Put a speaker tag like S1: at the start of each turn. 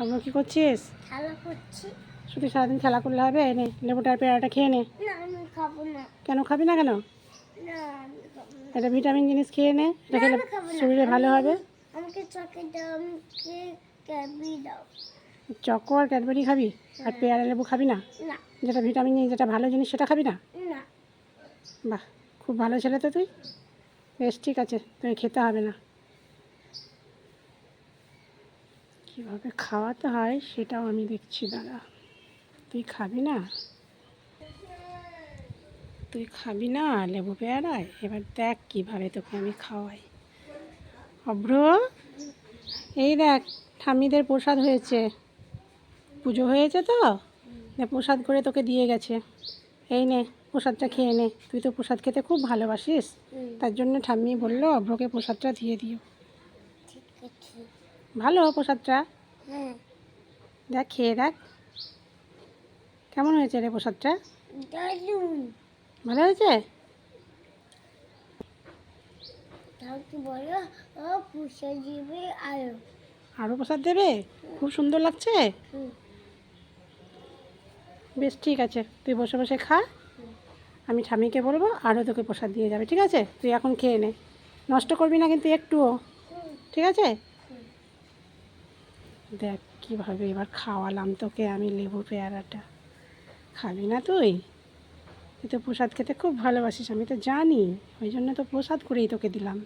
S1: আমরা কি করছিস?
S2: খেলা করছি।
S1: শুধু সারাদিন খেলা করলে হবে? নে লেবুটার পেয়ারাটা খেয়ে নে।
S2: না আমি খাব না।
S1: কেন খাবি না কেন? এটা ভিটামিন জিনিস খেয়ে নে এটা খেলে। শরীরে ভালো হবে।
S2: আমাকে চকে দাও আমাকে ক্যাবি দাও।
S1: চকো আর ক্যাডবেরি খাবি? আর পেয়ারা লেবু খাবি না। যেটা ভিটামিন জিনিস যেটা ভালো জিনিস সেটা খাবি না?
S2: না।
S1: বাহ খুব ভালো ছেলে তো তুই। বেশ ঠিক আছে তোকে খেতে হবে না। কীভাবে খাওয়াতে হয় সেটাও আমি দেখছি দাদা তুই খাবি না? তুই খাবি না লেবু পেয়ারায়? এবার দেখ কীভাবে তোকে আমি খাওয়াই। অভ্র এই দেখ ঠাম্মিদের প্রসাদ হয়েছে। পুজো হয়েছে তো? নে প্রসাদ করে তোকে দিয়ে গেছে। এই নে প্রসাদটা খেয়ে নে। তুই তো প্রসাদ খেতে খুব ভালোবাসিস। তার জন্য ঠাম্মি বলল অভ্রকে প্রসাদটা দিয়ে দিও।
S2: ঠিক আছে।
S1: ভালো প্রসাদটা?
S2: হ্যাঁ।
S1: দেখ খেয়ে দেখ। কেমন হয়েছে রে প্রসাদটা? ভালো হয়েছে?
S2: আরও।
S1: আরও প্রসাদ দেবে? খুব সুন্দর লাগছে? বেশ ঠিক আছে। তুই বসে বসে খা। আমি স্বামীকে বলব আরও তোকে প্রসাদ দিয়ে যাবে ঠিক আছে? তুই এখন খেয়ে নে। নষ্ট করবি না কিন্তু একটুও। ঠিক আছে? দেখ কীভাবে এবার খাওয়ালাম তোকে আমি লেবু পেয়ারাটা। খাবি না তুই? তুই তো প্রসাদ খেতে খুব ভালোবাসিস, আমি তো জানি। ওই জন্য তো প্রসাদ করেই তোকে দিলাম।